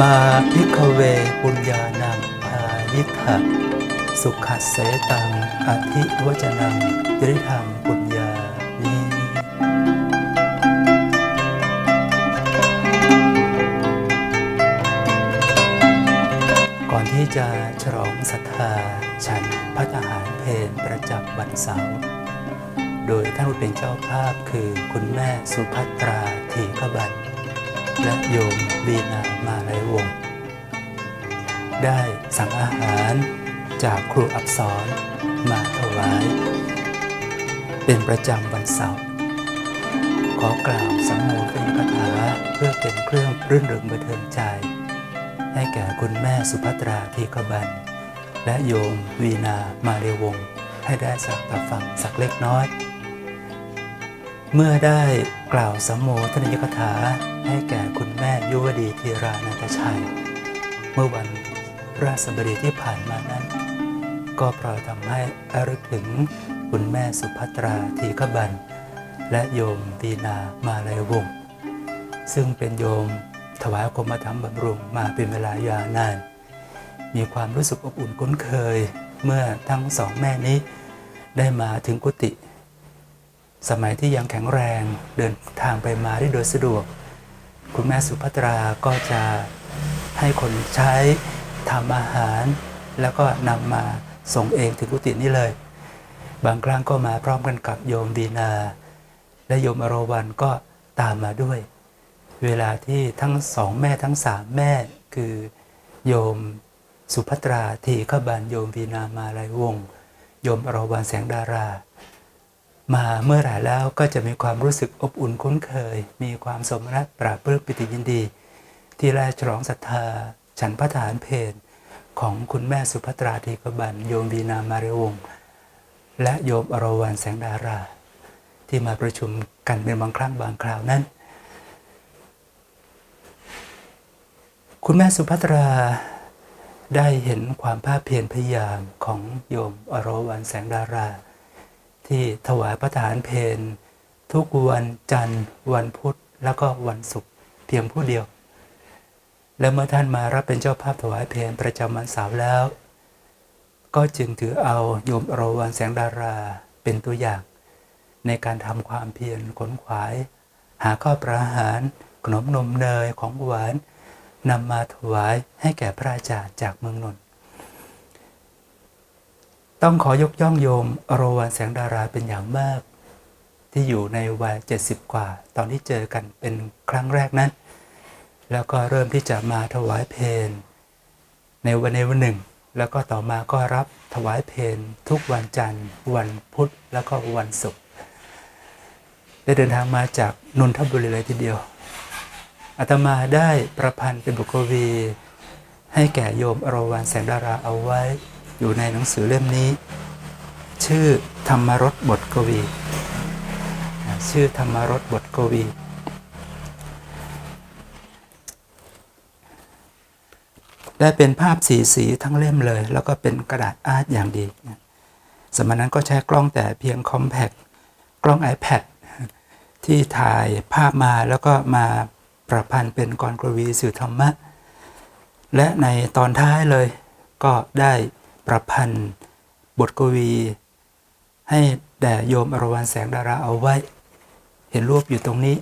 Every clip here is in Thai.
มาพิกเวปุญญานังพายิทธะสุขเสตังอธิวจนังจริธรรมปุญญานีก่อนที่จะฉลองศรัทธาฉันพระทหารเพนประจำวันเสาร์โดยท่านผู้เป็นเจ้าภาพคือคุณแม่สุภัตราทีขบันและโยมบีนามา ได้สั่งอาหารจากครูอักษรมาถวาย เป็นประจำวันเสาร์ขอกล่าวสังโมเป็นคาถาเพื่อเป็นเครื่องรื่นเริงบันเทิงใจ ให้แก่คุณแม่สุภัตราทีขบัน และโยมวีนามาเรวง ให้ได้สักตับฟังสักเล็กน้อย เมื่อได้กล่าวสัมโมทนิยกถาให้แก่คุณแม่ยุวดีธีรานาตชัย เมื่อวัน ราสบดีที่ผ่านมานั้น ก็พราะทำให้ระลึกถึงคุณแม่สุภัตราทีขบัน และโยมตีนามาลายวง ซึ่งเป็นโยมถวายกรมธรรมบำรุงมาเป็นเวลายาวนาน มีความรู้สึกอบอุ่นคุ้นเคย เมื่อทั้งสองแม่นี้ได้มาถึงกุฏิสมัยที่ยังแข็งแรงเดินทางไปมาได้โดยสะดวก คุณแม่สุภัตราก็จะให้คนใช้ ทำอาหาร แล้วก็นำมาส่งเองถึงกุฏินี่เลย บางครั้งก็มาพร้อมกันกับโยมดีนา และโยมอโรวันก็ตามมาด้วย เวลาที่ทั้งสองแม่ทั้งสามแม่คือโยมสุภัตราทีขบันโยมวีนามาลายวง โยมอโรวันแสงดารา มาเมื่อไหร่แล้วก็จะมีความรู้สึกอบอุ่นคุ้นเคย มีความสมนัตปราบปลื้มปิติยินดี ที่แลฉลองศรัทธา ฉันพระฐานเพนของคุณแม่สุภัตราทีกบันโยมวีนามาเรวงศ์และโยมอรวรรณแสงดารา ที่มาประชุมกันเป็นบางครั้งบางคราวนั้น คุณแม่สุภัตราได้เห็นความภาคเพียรพยายามของโยมอรวรรณแสงดารา ที่ถวายพระทหารเพนทุกวันจันทร์วันพุธแล้วก็วันศุกร์เพียงผู้เดียว และเมื่อท่านมารับเป็นเจ้าภาพถวายเพนประจำวันเสาร์แล้ว ก็จึงถือเอาโยมอรวรรณแสงดาราเป็นตัวอย่าง ในการทำความเพียรขนขวาย หาข้าวปลาหาร ขนมนมเนยของหวานนำมาถวายให้แก่พระอาจารย์จากเมืองนนท์ต้องขอยกย่องโยมโรวันแสงดาราเป็นอย่างมาก ที่อยู่ในวัย70 กว่า ตอนที่เจอกันเป็นครั้งแรกนั้น แล้วก็เริ่มที่จะมาถวายเพลในวันในวันหนึ่ง แล้วก็ต่อมาก็รับถวายเพลทุกวันจันทร์ วันพุธแล้วก็วันศุกร์ได้เดินทางมาจากนนทบุรีเลยทีเดียวอาตมาได้ประพันธ์เป็นบุควี ให้แก่โยมอโรวันแสงดาราเอาไว้ อยู่ในหนังสือเล่มนี้ ชื่อธรรมรสบทกวี ชื่อธรรมรสบทกวี ได้เป็นภาพสีสีทั้งเล่มเลย แล้วก็เป็นกระดาษอาร์ตอย่างดี สมัยนั้นก็ใช้กล้องแต่เพียงคอมแพกกล้อง iPad ที่ถ่ายภาพมาแล้วก็มาประพันธ์เป็นกรกวีสื่อธรรมะ และในตอนท้ายเลยก็ได้ประพันธ์บทกวี ให้แด่โยมอรวรรณแสงดาราเอาไว้ เห็นรูปอยู่ตรงนี้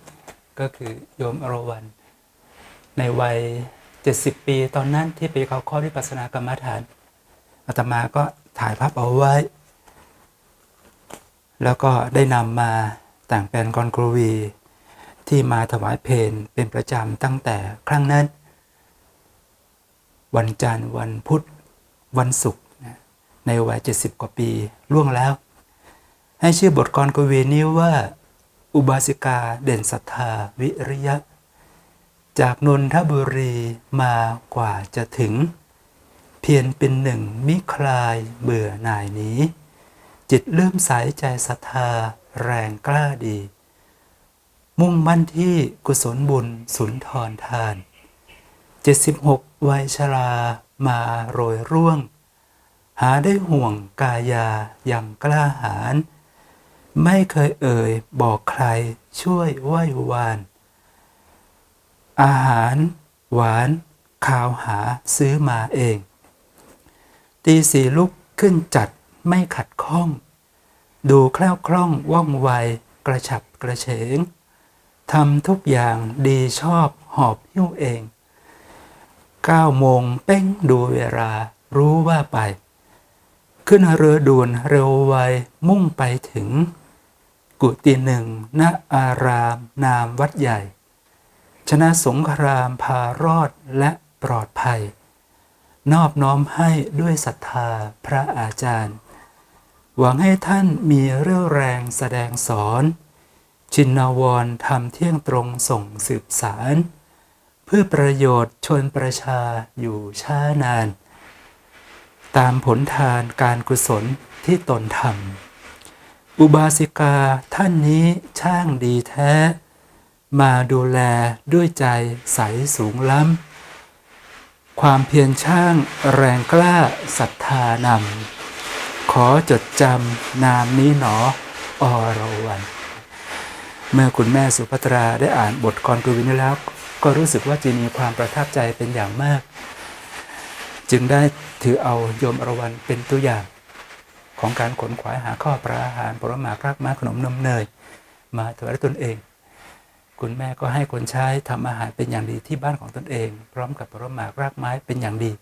ก็คือโยมอรวรรณในวัย 70 ปี ตอนนั้นที่ไปเขาข้อวิปัสสนากรรมฐานอาตมาก็ถ่ายภาพเอาไว้ แล้วก็ได้นำมาแต่งเป็นกรกวี ที่มาถวายเพลเป็นประจำตั้งแต่ครั้งนั้น วันจันทร์วันพุธวันศุกร์ในวัย70กว่าปีล่วงแล้ว ให้ชื่อบทกรกวีนี้ว่า อุบาสิกาเด่นศรัทธาวิริยะ จากนนทบุรีมากว่าจะถึง เพียรเป็นหนึ่งมิคลายเบื่อหน่ายหนี้ จิตเลื่อมใสใจศรัทธาแรงกล้าดี มุ่งมั่นที่กุศลบุญสุนทรทาน 76 วัยชรามาโรยร่วง หาได้ห่วงกายาอย่างกล้าหาญไม่เคยเอ่ยบอกใครช่วยไหว้วาน อาหารหวานข่าวหาซื้อมาเอง ตีสีลุกขึ้นจัดไม่ขัดข้อง ดูแคล่วคล่องว่องไวกระฉับกระเฉงทำทุกอย่างดีชอบหอบหิ้วเองเก้าโมงเป้งดูเวลารู้ว่าไป ขึ้นเรือด่วนเร็วไวมุ่งไปถึง กุฏิหนึ่งณอารามนามวัดใหญ่ ชนะสงครามพารอดและปลอดภัย นอบน้อมให้ด้วยศรัทธาพระอาจารย์ หวังให้ท่านมีเรี่ยวแรงแสดงสอน ชินนาวรทำเที่ยงตรงส่งสืบสาร เพื่อประโยชน์ชนประชาอยู่ช้านาน ตามผลทานการกุศลที่ตนทำอุบาสิกาท่านนี้ช่างดีแท้ มาดูแลด้วยใจใสสูงล้ำ ความเพียรช่างแรงกล้าศรัทธานำ ขอจดจำนามนี้หนออรวัน เมื่อคุณแม่สุภัตราได้อ่านบทกรกวีนี้แล้ว ก็รู้สึกว่าจะมีความประทับใจเป็นอย่างมาก จึงได้ถือเอาโยมอรวันเป็นตัวอย่างของการขนขวายหาข้อปลาอาหารผลไม้รากไม้ขนมนมเนย มาถวายตนเอง คุณแม่ก็ให้คนใช้ทำอาหารเป็นอย่างดีที่บ้านของตนเอง พร้อมกับผลไม้รากไม้เป็นอย่างดี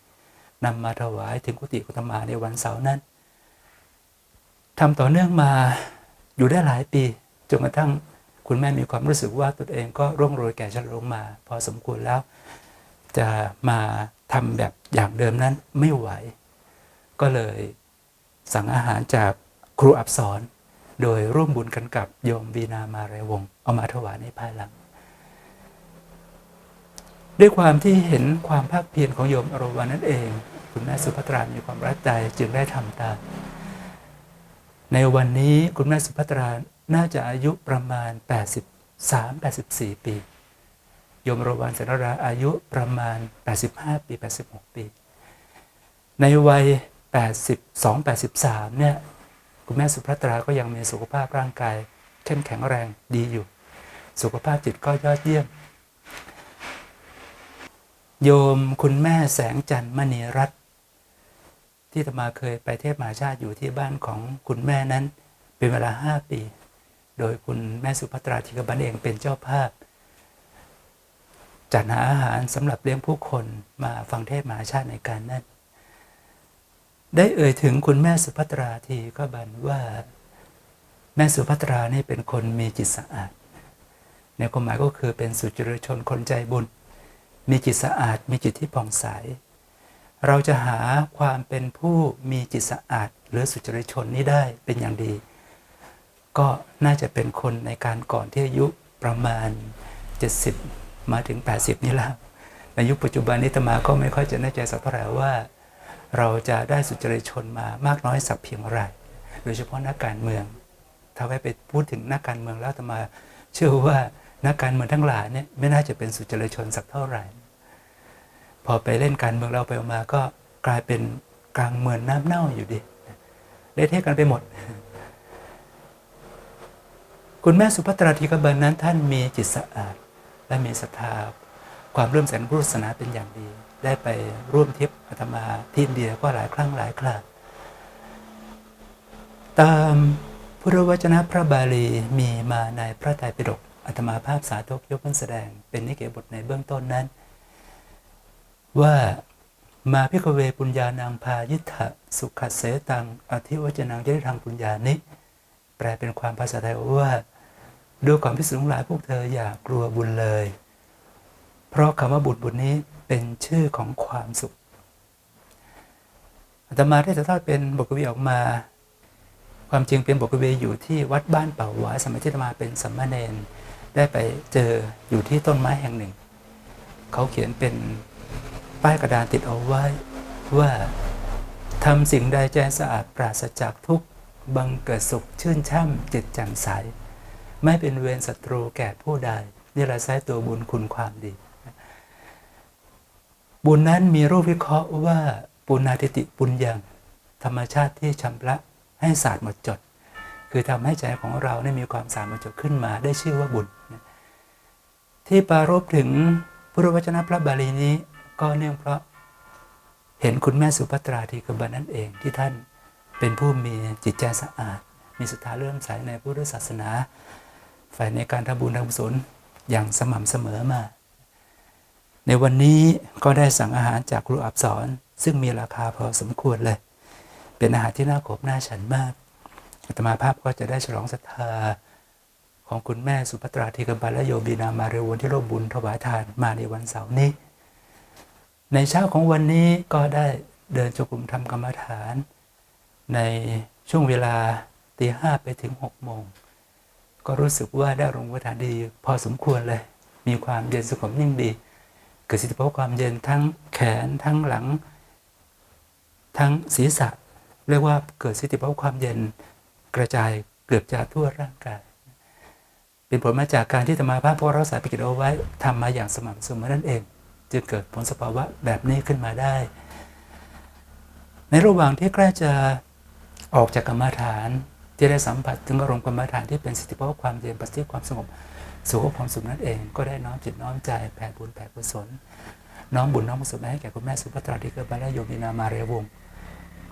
นำมาถวายถึงกุฏิกุตมาในวันเสาร์นั้นทำต่อเนื่องมาอยู่ได้หลายปีจนกระทั่งคุณแม่มีความรู้สึกว่าตนเองก็ร่วงโรยแก่ชราลงมา พอสมควรแล้ว จะมาทำแบบอย่างเดิมนั้นไม่ไหว ก็เลยสั่งอาหารจากครูอับสร โดยร่วมบุญกันกับโยมวีนามาเรวงเอามาถวายในภายหลัง ด้วยความที่เห็นความภาคเพียรของโยมอรวรนั่นเอง คุณแม่สุภัตรามีความรักใจจึงได้ทำตาม ในวันนี้คุณแม่สุภัตราน่าจะอายุประมาณ 83-84 ปี โยมอรวรรณสนราอายุประมาณ 85 ปี 86 ปี ในวัย 82-83 เนี่ย คุณแม่สุภัตราก็ยังมีสุขภาพร่างกายเข้มแข็งแรงดีอยู่ สุขภาพจิตก็ยอดเยี่ยม โยมคุณแม่แสงจันทร์มณีรัตน์ที่ตมาเคยไปเทศมหาชาติอยู่ที่บ้านของคุณแม่นั้นเป็นเวลา5ปี โดยคุณแม่สุภัตราธิกบันเองเป็นเจ้าภาพ จัดหาอาหารสำหรับเลี้ยงผู้คนมาฟังเทศมหาชาติในการนั้น ได้เอ่ยถึงคุณแม่สุภัตราทีก็บันว่า แม่สุภัตรานี่เป็นคนมีจิตสะอาด ในความหมายก็คือเป็นสุจริตชนคนใจบุญ มีจิตสะอาด มีจิตที่ผ่องใส เราจะหาความเป็นผู้มีจิตสะอาด หรือสุจริตชนนี้ได้เป็นอย่างดี ก็น่าจะเป็นคนในการก่อนที่อายุประมาณ 70 มาถึง 80 นี่แหละในยุคปัจจุบันนี้ตมาก็ไม่ค่อยจะแน่ใจสักเท่าไหร่ว่า เราจะได้สุจริตชนมามากน้อยสักเพียงไรโดยเฉพาะนักการเมือง ถ้าไปไปพูดถึงนักการเมืองแล้วตมา เชื่อว่านักการเมืองทั้งหลายเนี่ยไม่น่าจะเป็นสุจริตชนสักเท่าไหร่ พอไปเล่นการเมืองเราไปมาก็กลายเป็นกลางเมืองน้ำเน่าอยู่ดีเละเทะกันไปหมด คุณแม่สุภัตราธิกบันนั้นท่านมีจิตสะอาด และมีศรัทธาความเริ่มใสในพุทธศาสนาเป็นอย่างดี ได้ไปร่วมทิพย์อาตมาที่อินเดียก็หลายครั้งหลายคราตามพุทธวจนะพระบาลีมีมาในพระไตรปิฎกอาตมาภาพสาธกยกขึ้นแสดง เป็นนิเกบทในเบื้องต้นนั้น ว่ามาพิกเวปุญญานังพายิทธะสุขเสตังอธิวจนังยะทางปุญญานิแปลเป็นความภาษาไทยว่า ดูก่อนพิสุทั้งหลายพวกเธออย่ากลัวบุญเลย เพราะคำว่าบุญบุญนี้เป็นชื่อของความสุขอาตมาได้จะทอดเป็นบทกวีออกมา ความจริงเป็นบทกวีอยู่ที่วัดบ้านเป่าหวายสมัยที่อาตมาเป็นสัมมาเนนได้ไปเจออยู่ที่ต้นไม้แห่งหนึ่ง เขาเขียนเป็นป้ายกระดานติดเอาไว้ว่าทำสิ่งใดใจสะอาดปราศจากทุกข์บังเกิดสุขชื่นช่ำจิตแจ่มใส ไม่เป็นเวรศัตรูแก่ผู้ใดนี่แหละใช้ตัวบุญคุณความดี บุญนั้นมีรูปวิเคราะห์ว่าปุณาทิติปุญญังธรรมชาติที่ชำระให้ศาสตร์หมดจด คือทำให้ใจของเราได้มีความสามารถจดขึ้นมาได้ชื่อว่าบุญ ที่ปรารบถึงพุทธวจนะพระบาลีนี้ก็เนื่องเพราะเห็นคุณแม่สุภัตราทีกบันนั่นเองที่ท่านเป็นผู้มีจิตใจสะอาด มีศรัทธาเลื่อมใสในพุทธศาสนา ฝ่ายในการทำบุญทำกุศลอย่างสม่ำเสมอมา ในวันนี้ก็ได้สั่งอาหารจากครูอับสอน ซึ่งมีราคาพอสมควรเลย เป็นอาหารที่น่าขบน่าฉันมากอาตมาภาพก็จะได้ฉลองศรัทธาของคุณแม่สุภัตราธีกบันและโยบีนามาเรวนที่ร่วมบุญถวายทานมาในวันเสาร์นี้ ในเช้าของวันนี้ก็ได้เดินจงกรมทำกรรมฐาน ในช่วงเวลาตีห้าไปถึงหกโมงก็รู้สึกว่าได้ลงกรรมฐานดีพอสมควรเลย มีความเย็นสงบนิ่งดี กิดสิทธิภาพความเย็นทั้งแขนทั้งหลัง ทั้งศีรษะ เรียกว่าเกิดสิทธิภาพความเย็นกระจายเกือบจะทั่วร่างกาย เป็นผลมาจากการที่ธรรมาภาพพวกเราสายไปกิจเอาไว้ทำมาอย่างสม่ำเสมอนั่นเอง จึงเกิดผลสภาวะแบบนี้ขึ้นมาได้ ในระหว่างที่ใกล้จะออกจากกรรมฐาน ที่ได้สัมผัสถึงอารมณ์กรรมฐานที่เป็นสติภาพความเย็นประสิทธิความสงบสุขความสุขนั่นเอง ก็ได้น้อมจิตน้อมใจแผ่บุญแผ่กุศลน้อมบุญน้อมกุศลให้แก่คุณแม่สุภัตราที่เกิดมาและโยมนินามาเรวง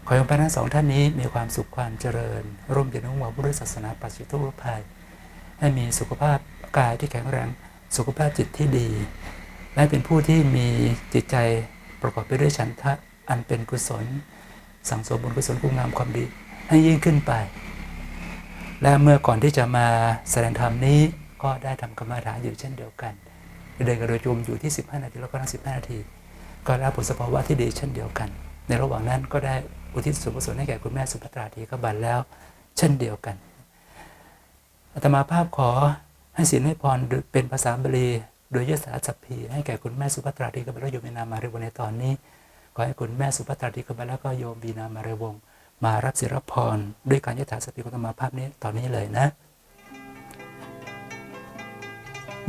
ขอให้พระทั้งสองท่านนี้มีความสุขความเจริญ ร่วมเย็นรุ่งเรืองพุทธศาสนาปัจจุทุกภัยให้มีสุขภาพกายที่แข็งแรงสุขภาพจิตที่ดี และเป็นผู้ที่มีจิตใจประกอบไปด้วยฉันทะอันเป็นกุศล สั่งสมบุญกุศลคุณงามความดี ให้ยิ่งขึ้นไป และเมื่อก่อนที่จะมาแสดงธรรมนี้ก็ได้ทำกรรมฐานอยู่เช่นเดียวกัน เดินกระโดดจมอยู่ที่ 15 นาทีแล้วก็นั่ง15 นาที ก็รับผลสภาวะที่ดีเช่นเดียวกัน ในระหว่างนั้นก็ได้อุทิศส่วนกุศลให้แก่คุณแม่สุภัตราทีกบันแล้ว เช่นเดียวกันอาตมาภาพขอให้ศีลให้พรเป็นภาษาบาลีโดยยศาสัพพีให้แก่คุณแม่สุภัตราทีกบันและโยมบีนามาเรวงศ์ในตอนนี้ขอให้คุณแม่สุภัตราทีกบันแล้วก็โยมบีนามาเรวงศ์ มารับศิลพรด้วยการยถาสติของอาตมภาพนี้ตอนนี้เลยนะ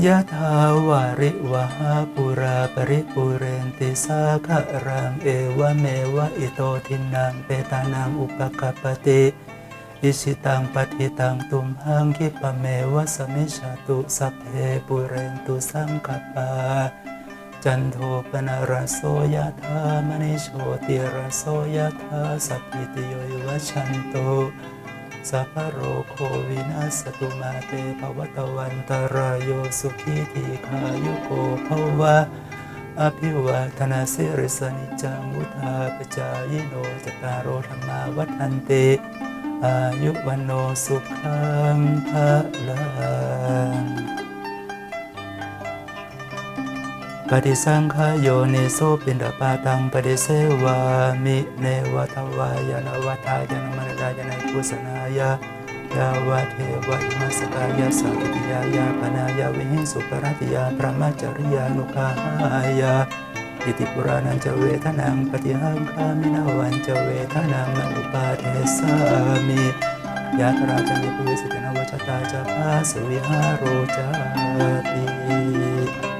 ยะถาวาริวหาปุราปริปุเรนติสาขะรังเอวเมวะอิโตทินังเปตานังอุปกปปติอิชิตังปฏิตังตุมหังคิปะเมวะสมิชาตุสัพเพปุเรนตุสังกปา จันโทปนารโสยะธามณิโชติรโสยะธาสัพพิตโยวิวัชันโตสัพพะโรโควินาสตุมาเตภวตวันตรายโยสุขีทีขายุโกภวะอภิวาทนาสิริสนิจจังวุธาปจายโนจตารโอธรรมาวัฏันติอายุวันโนสุขังภะลัง ปฏิสังขายโยนิโสปินดาปาตังปฏิเสวามิเนวัตวายานวัฏายานมรดายานกุสนายายาวะเทวะมัสกายาสัพพิยายาปนายาวิหิงสุปรัตยาพระมัจจริยานุกาหายาอิติปุรานันจะเวทนังปฏิหังคามินาวันจะเวทนังนอุปาเทสามิยะตราจันติปุริสิตนวัชตาจะพาสุวิหาโรจาติ